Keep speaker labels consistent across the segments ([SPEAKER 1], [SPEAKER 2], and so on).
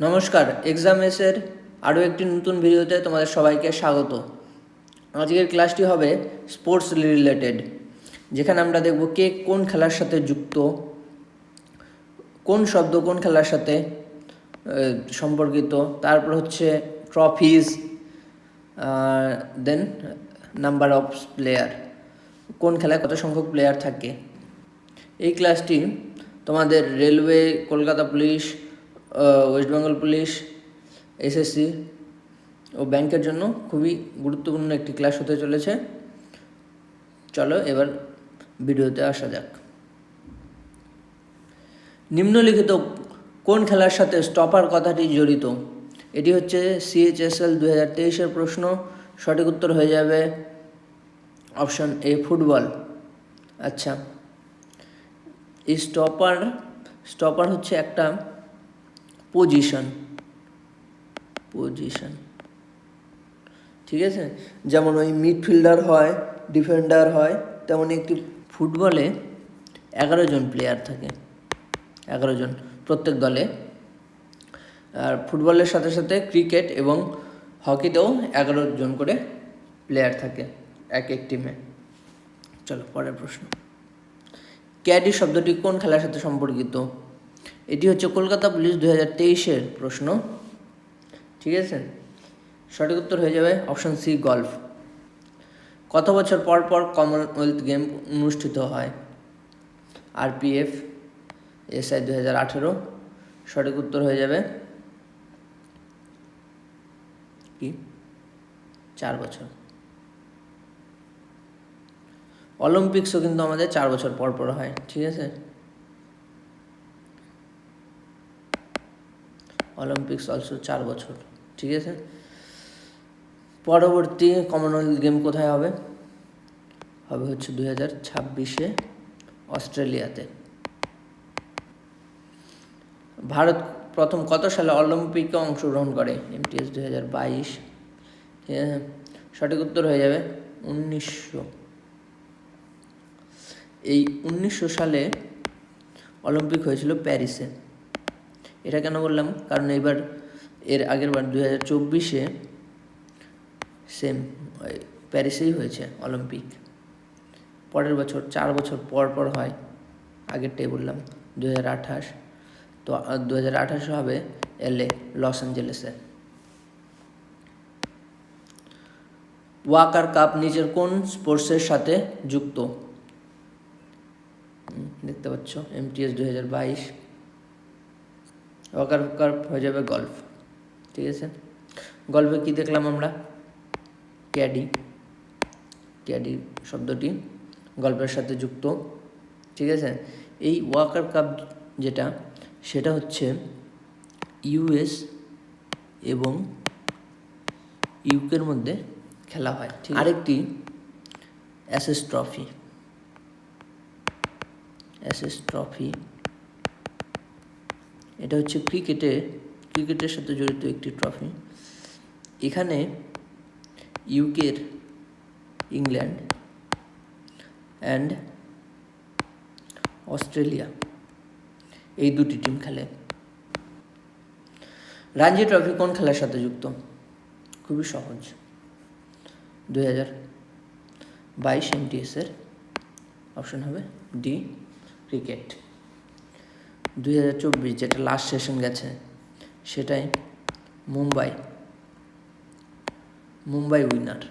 [SPEAKER 1] নমস্কার এক্সাম এসের আরও একটি নতুন ভিডিওতে তোমাদের সবাইকে স্বাগত। আজকের ক্লাসটি হবে স্পোর্টস রিলেটেড যেখানে আমরা দেখব কে কোন খেলার সাথে যুক্ত, কোন শব্দ কোন খেলার সাথে সম্পর্কিত, তারপর হচ্ছে trophies then number of player কোন খেলায় কত সংখ্যক প্লেয়ার থাকে। এই ক্লাসটি তোমাদের railway, Kolkata police West Bengal police SSC ও ব্যাংকের জন্য খুবই গুরুত্বপূর্ণ একটি ক্লাস হতে চলেছে। চলো এবার ভিডিওতে আসা যাক। নিম্নলিখিত কোন খেলার সাথে স্টপার কথাটি জড়িত? এটি হচ্ছে সিএইচএসএল দু হাজার তেইশের প্রশ্ন। সঠিক উত্তর হয়ে যাবে অপশন এ ফুটবল আচ্ছা এই স্টপার স্টপার হচ্ছে একটা পজিশন পজিশন ঠিক আছে? যেমন ওই মিডফিল্ডার হয় ডিফেন্ডার হয়, তেমন একটি ফুটবলে এগারো জন প্লেয়ার থাকে। এগারো জন প্রত্যেক দলে। আর ফুটবলের সাথে সাথে ক্রিকেট এবং হকিতেও এগারো জন করে প্লেয়ার থাকে এক এক টিমে চলো, পরের প্রশ্ন। ক্যাডি শব্দটি কোন খেলার সাথে সম্পর্কিত? এটি হচ্ছে কলকাতা পুলিশ দু হাজার তেইশের প্রশ্ন। ঠিক আছে? সঠিক উত্তর হয়ে যাবে অপশন সি, গল্ফ। কত বছর পর পর কমনওয়েলথ গেম অনুষ্ঠিত হয়? আরপিএফ, এসআই দু হাজার আঠেরো। সঠিক উত্তর হয়ে যাবে কি? চার বছর। অলিম্পিক্সও কিন্তু আমাদের চার বছর পর পর হয়, ঠিক আছে? অলিম্পিক্স অলসো চার বছর, ঠিক আছে? পরবর্তী কমনওয়েলথ গেম কোথায় হবে? হবে হচ্ছে দুই হাজার ছাব্বিশে অস্ট্রেলিয়াতে। ভারত প্রথম কত সালে অলিম্পিকে অংশগ্রহণ করে? এমটিএস দুই হাজার বাইশ। ঠিক আছে? সঠিক উত্তর হয়ে যাবে উনিশশো। এই উনিশশো সালে অলিম্পিক হয়েছিল প্যারিসে এটা কেন বললাম? কারণ এবার এর আগের বার দু হাজার চব্বিশে সেম প্যারিসেই হয়েছে অলিম্পিক। পরের বছর, চার বছর পর পর হয়, আগেরটাই বললাম দু হাজার আঠাশ। তো দু হাজার আঠাশে হবে এলে লস অ্যাঞ্জেলেসে ওয়াকার কাপ নিজের কোন স্পোর্টসের সাথে যুক্ত? দেখতে পাচ্ছ এমটিএস দু হাজার বাইশ। ওয়াকার কাপ হয়ে যাবে গল্ফ, ঠিক আছে? গল্ফে কি দেখলাম আমরা? ক্যাডি ক্যাডি শব্দটি গল্পের সাথে যুক্ত, ঠিক আছে? এই ওয়াকার কাপ যেটা, সেটা হচ্ছে ইউএস এবং ইউকের মধ্যে খেলা হয়, ঠিক আরেকটি অ্যাসেস ট্রফি অ্যাসেস ট্রফি এটা হচ্ছে ক্রিকেটে ক্রিকেটের সাথে জড়িত একটি ট্রফি এখানে ইউকের ইংল্যান্ড অ্যান্ড অস্ট্রেলিয়া এই দুটি টিম খেলে। রাঞ্জি ট্রফি কোন খেলার সাথে যুক্ত? খুবই সহজ। দুই হাজার বাইশ এমটিএসের অপশন হবে ডি ক্রিকেট দুই হাজার চব্বিশ যেটা লাস্ট সেশন গেছে, সেটাই মুম্বাই মুম্বাই উইনার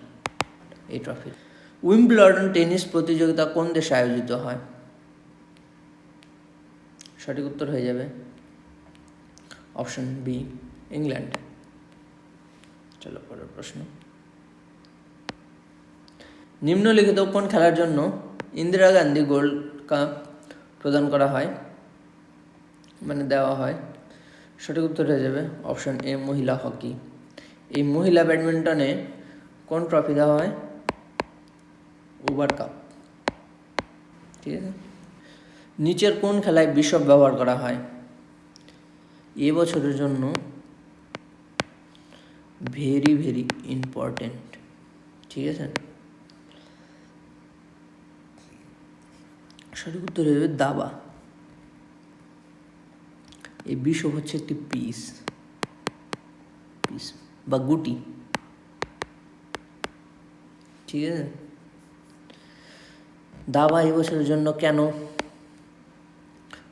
[SPEAKER 1] এই ট্রফির উইম্বলডন টেনিস প্রতিযোগিতা কোন দেশে আয়োজিত হয়? সঠিক উত্তর হয়ে যাবে অপশন বি ইংল্যান্ড চলো, পরের প্রশ্ন। নিম্নলিখিত কোন খেলার জন্য ইন্দিরা গান্ধী গোল্ড কাপ প্রদান করা হয়? মানে দেওয়া হয়, সঠিক উত্তর হয়ে যাবে অপশন এ মহিলা হকি। এই মহিলা ব্যাডমিন্টনে কোন ট্রফি দেওয়া হয়? উবার কাপ ঠিক আছে? নিচের কোন খেলায় বিশপ ব্যবহার করা হয়? এ বছরের জন্য ভেরি ভেরি ইম্পর্টেন্ট ঠিক আছে? সঠিক উত্তর হয়ে যাবে দাবা। এই বিশপ হচ্ছে একটি পিস পিস বা গুটি। ঠিক আছে? দাবা এবছরের জন্য কেন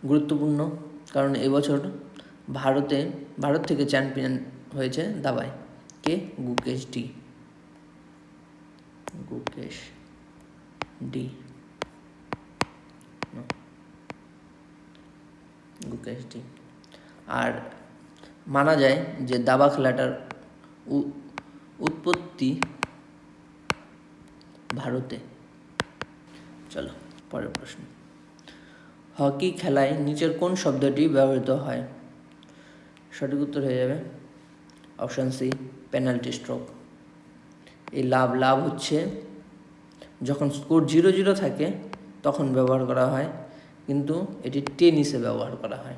[SPEAKER 1] গুরুত্বপূর্ণ? কারণ এবছর ভারতে, ভারত থেকে চ্যাম্পিয়ন হয়েছে দাবায়। কে? Gukesh D. Gukesh D. Gukesh D. আর মানা যায় যে দাবা খেলাটার উৎপত্তি ভারতে। চলো, পরের প্রশ্ন। হকি খেলায় নিচের কোন শব্দটি ব্যবহৃত হয়? সঠিক উত্তর হয়ে যাবে অপশান সি, পেনাল্টি স্ট্রোক। এই লাভ লাভ হচ্ছে যখন স্কোর জিরো জিরো থাকে, তখন ব্যবহার করা হয়, কিন্তু এটি টেনিসে ব্যবহার করা হয়।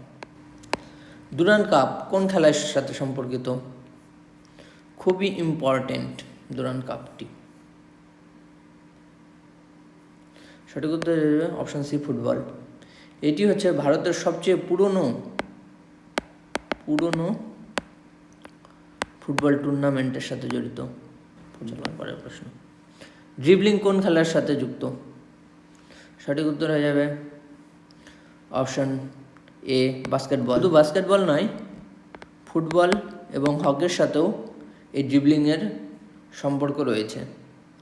[SPEAKER 1] দুরান কাপ কোন খেলার সাথে সম্পর্কিত? খুবই ইম্পর্টেন্ট দুরান কাপটি সঠিক উত্তর অপশান সি ফুটবল এটি হচ্ছে ভারতের সবচেয়ে পুরনো পুরনো ফুটবল টুর্নামেন্টের সাথে জড়িত। পরের প্রশ্ন। ড্রিবলিং কোন খেলার সাথে যুক্ত? সঠিক উত্তর হয়ে যাবে অপশন এ বাস্কেটবল শুধু বাস্কেটবল নয় ফুটবল এবং হকির সাথেও এই ড্রিবলিংয়ের সম্পর্ক রয়েছে।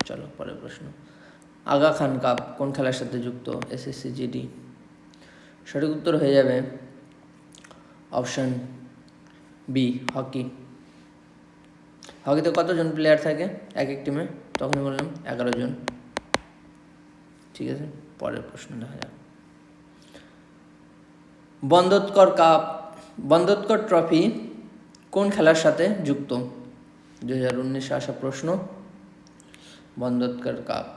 [SPEAKER 1] চলো, পরের প্রশ্ন। আগা খান কাপ কোন খেলার সাথে যুক্ত? এসএসসি জিডি সঠিক উত্তর হয়ে যাবে অপশান বি হকি হকিতে কতজন প্লেয়ার থাকে? এক এক টিমে তখনই বললাম এগারো জন। ঠিক আছে, পরের প্রশ্ন দেখা যাক। বন্দোৎকর কাপ, বন্দোৎকর ট্রফি কোন খেলার সাথে যুক্ত? দু হাজার উনিশে আসা প্রশ্ন, বন্দোৎকর কাপ।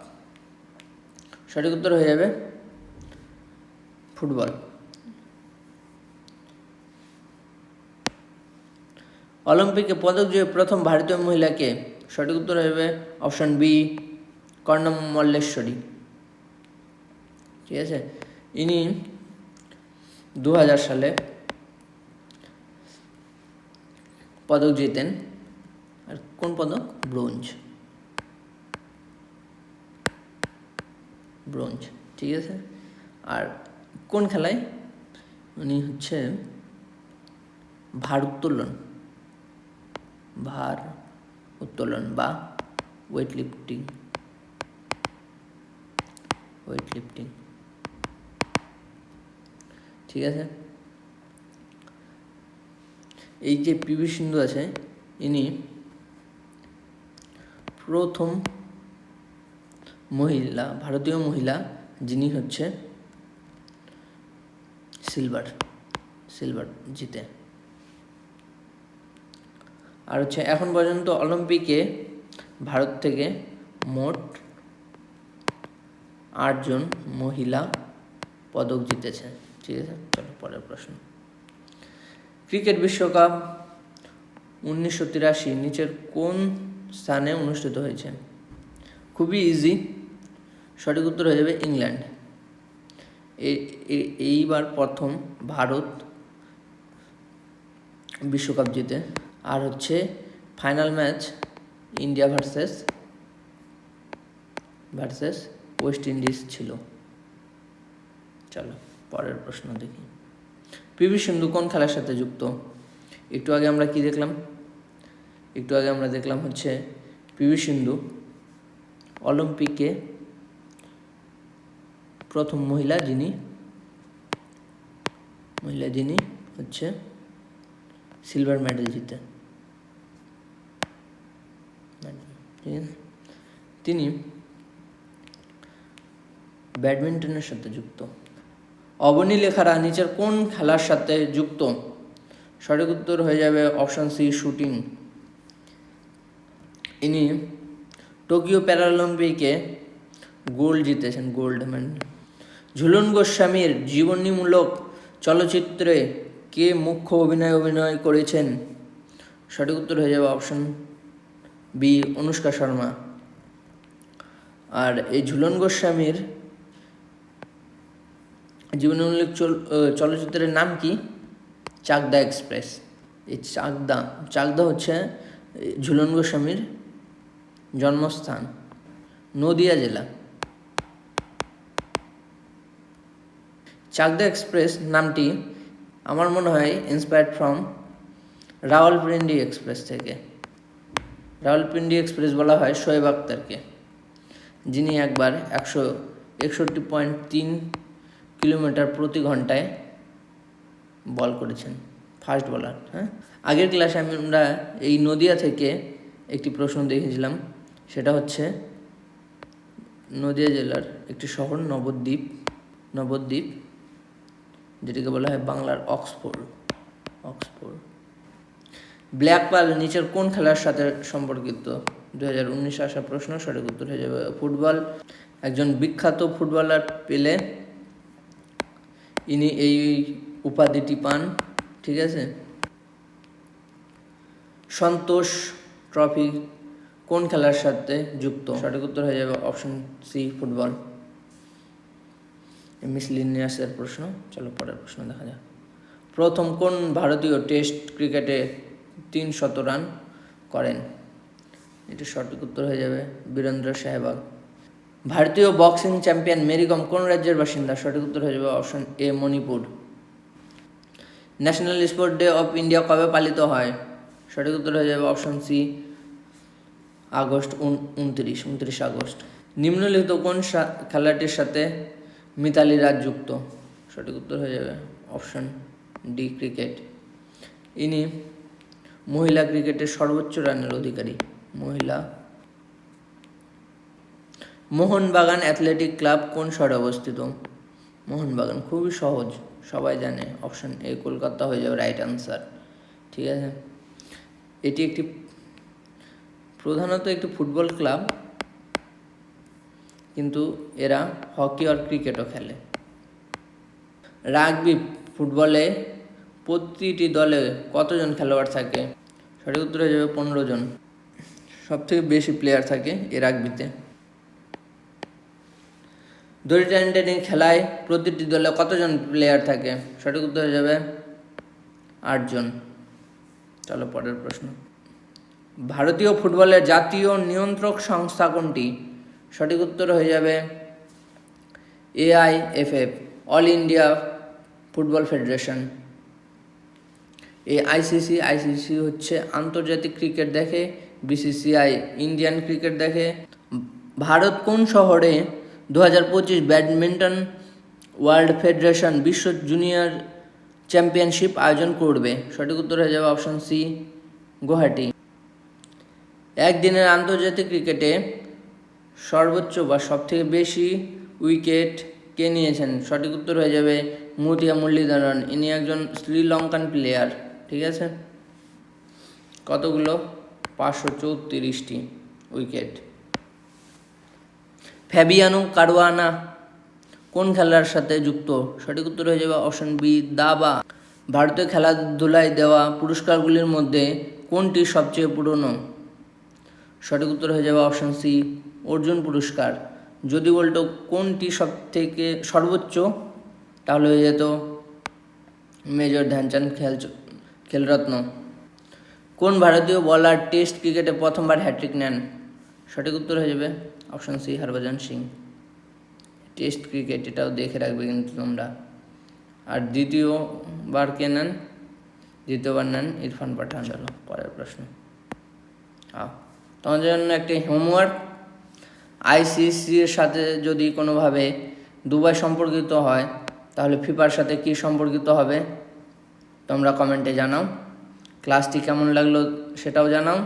[SPEAKER 1] সঠিক উত্তর হয়ে যাবে ফুটবল। অলিম্পিকে পদক জয়ী প্রথম ভারতীয় মহিলাকে সঠিক উত্তর যাবে অপশন বি কর্ণম মল্লেশ্বরী ঠিক আছে? ইনি দু হাজার সালে পদক জিতেন। আর কোন পদক? ব্রোঞ্জ। ব্রোঞ্জ, ঠিক আছে? আর কোন খেলায়? উনি হচ্ছে ভার উত্তোলন। ভার উত্তোলন বা ওয়েট লিফটিং ওয়েট লিফটিং ঠিক আছে? এই যে পিভি সিন্ধু আছে, ইনি প্রথম মহিলা, ভারতীয় মহিলা যিনি হচ্ছে সিলভার সিলভার জিতে। আর হচ্ছে এখন পর্যন্ত অলিম্পিকে ভারত থেকে মোট আটজন মহিলা পদক জিতেছে। ঠিক আছে চলো পরের প্রশ্ন। ক্রিকেট বিশ্বকাপ উনিশশো তিরাশি নিচের কোন স্থানে অনুষ্ঠিত হয়েছে? খুবই ইজি সঠিক উত্তর হয়ে যাবে ইংল্যান্ড। এইবার প্রথম ভারত বিশ্বকাপ জিতে। আর হচ্ছে final match India versus versus West Indies ছিল। চলো। পরের প্রশ্ন দেখি। পিভি সিন্ধু কোন খেলার সাথে যুক্ত? একটু আগে আমরা কি দেখলাম? একটু আগে আমরা দেখলাম হচ্ছে পিভি সিন্ধু অলিম্পিকে প্রথম মহিলা যিনি মহিলা যিনি হচ্ছে সিলভার মেডেল জিতে। তিনি ব্যাডমিন্টনের সাথে যুক্ত। অবনী লেখারা নিচের কোন খেলার সাথে যুক্ত? সঠিক উত্তর হয়ে যাবে অপশন সি শুটিং ইনি টোকিও প্যারালম্পিকে গোল্ড জিতেছেন গোল্ড মেডেল ঝুলন গোস্বামীর জীবনীমূলক চলচ্চিত্রে কে মুখ্য অভিনয় অভিনয় করেছেন? সঠিক উত্তর হয়ে যাবে অপশন বি অনুষ্কা শর্মা। আর এই ঝুলন গোস্বামীর জীবনীমূলক চল আহ, চলচ্চিত্রের নাম কি? চাকদা এক্সপ্রেস। এই চাকদা চাকদা হচ্ছে ঝুলন গোস্বামীর জন্মস্থান নদিয়া জেলা। চাকদা এক্সপ্রেস নামটি আমার মনে হয় ইন্সপায়ার্ড ফ্রম রাওয়ালপিন্ডি এক্সপ্রেস থেকে। রাওয়ালপিন্ডি এক্সপ্রেস বলা হয় শোয়েব আক্তারকে যিনি একবার একশো একষট্টি পয়েন্ট তিন কিলোমিটার প্রতি ঘন্টায় বল করেছেন ফার্স্ট বলার হ্যাঁ? আগের ক্লাসে আমি আমরা এই নদিয়া থেকে একটি প্রশ্ন দেখেছিলাম, সেটা হচ্ছে নদিয়া জেলার একটি শহর নবদ্বীপ নবদ্বীপ, যেটিকে বলা হয় বাংলার অক্সফোর্ড অক্সফোর্ড। ব্ল্যাক পাল নিচের কোন খেলার সাথে সম্পর্কিত? দু হাজার উনিশে আসা প্রশ্ন, সঠিক উত্তর হয়ে যাবে ফুটবল। একজন বিখ্যাত ফুটবলার পেলে ইনি এই উপাধিটি পান, ঠিক আছে? সন্তোষ ট্রফি কোন খেলার সাথে যুক্ত? সঠিক উত্তর হয়ে যাবে অপশন সি, ফুটবল। মিসলিনিয়াসের প্রশ্ন। চলো পরের প্রশ্ন দেখা যাক। প্রথম কোন ভারতীয় টেস্ট ক্রিকেটে তিন শত রান করেন? এটি সঠিক উত্তর হয়ে যাবে বীরেন্দ্র সেহবাগ ভারতীয় বক্সিং চ্যাম্পিয়ন মেরিকম কোন রাজ্যের বাসিন্দা? সঠিক উত্তর হয়ে যাবে option A, Manipur. National sport day of India কবে পালিত হয়? সঠিক উত্তর হয়ে যাবে অপশন সি, আগস্ট উনত্রিশ উনত্রিশ আগস্ট। নিম্নলিখিত কোন খেলাটির সাথে মিতালি রাজ যুক্ত? সঠিক উত্তর হয়ে যাবে অপশন ডি, ক্রিকেট। ইনি মহিলা ক্রিকেটের সর্বোচ্চ রানের অধিকারী। মহিলা মোহনবাগান অ্যাথলেটিক ক্লাব কোন শহরে অবস্থিত? মোহনবাগান, খুবই সহজ, সবাই জানে অপশন এ কলকাতা হয়ে যাবে রাইট আনসার ঠিক আছে? এটি একটি, প্রধানত একটি ফুটবল ক্লাব, কিন্তু এরা হকি আর ক্রিকেটও খেলে। রাগবি ফুটবলে প্রতিটি দলে কতজন খেলোয়াড় থাকে? সঠিক উত্তর হয়ে যাবে পনেরো জন। সব থেকে বেশি প্লেয়ার থাকে এ রাগবিতে। দড়ি টানি টানি খেলায় প্রতিটি দলে কতজন প্লেয়ার থাকে? সঠিক উত্তর হয়ে যাবে আটজন। চলো পরের প্রশ্ন। ভারতীয় ফুটবলের জাতীয় নিয়ন্ত্রক সংস্থা কোনটি? সঠিক উত্তর হয়ে যাবে AIFF all India football federation এই আইসিসি আইসিসি হচ্ছে আন্তর্জাতিক ক্রিকেট দেখে বিসিসিআই ইন্ডিয়ান ক্রিকেট দেখে। ভারত কোন শহরে দু হাজার পঁচিশ ব্যাডমিন্টন ওয়ার্ল্ড ফেডারেশন বিশ্ব জুনিয়র চ্যাম্পিয়নশিপ আয়োজন করবে। সঠিক উত্তর হয়ে যাবে অপশন সি, গুয়াহাটি। একদিনের আন্তর্জাতিক ক্রিকেটে সর্বোচ্চ বা সবথেকে বেশি উইকেট কে নিয়েছেন? সঠিক উত্তর হয়ে যাবে মুতিয়া মুরলীধরন। ইনি একজন শ্রীলঙ্কান প্লেয়ার ঠিক আছে? কতগুলো? পাঁচশো চৌত্রিশটি উইকেট। ফ্যাবিয়ানো কারওয়ানা কোন খেলার সাথে যুক্ত? সঠিক উত্তর হয়ে যাবে অপশন বি দাবা। ভারতীয় খেলাধুলায় দেওয়া পুরস্কারগুলির মধ্যে কোনটি সবচেয়ে পুরনো? সঠিক উত্তর হয়ে যাবে অপশন সি অর্জুন পুরস্কার। যদি বলতো কোনটি সব থেকে সর্বোচ্চ, তাহলে হয়ে যেত মেজর ধ্যানচাঁদ খেল, খেলরত্ন। কোন ভারতীয় বলার টেস্ট ক্রিকেটে প্রথমবার হ্যাট্রিক নেন? সঠিক উত্তর হয়ে যাবে option C, Harbhajan Singh. Test cricket, এটাও দেখে রাখবে কিন্তু তোমরা। আর দ্বিতীয়বার কে নেন? দ্বিতীয়বার নেন ইরফান পাঠান। চলো, পরের প্রশ্ন। তোমাদের জন্য একটি হোমওয়ার্ক আইসিসির সাথে যদি কোনোভাবে দুবাই সম্পর্কিত হয়, তাহলে ফিফার সাথে কি সম্পর্কিত হবে? তোমরা কমেন্টে জানাও। ক্লাসটি কেমন লাগল সেটাও জানাও।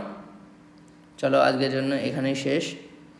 [SPEAKER 1] চলো, আজকের জন্য এখানেই শেষ।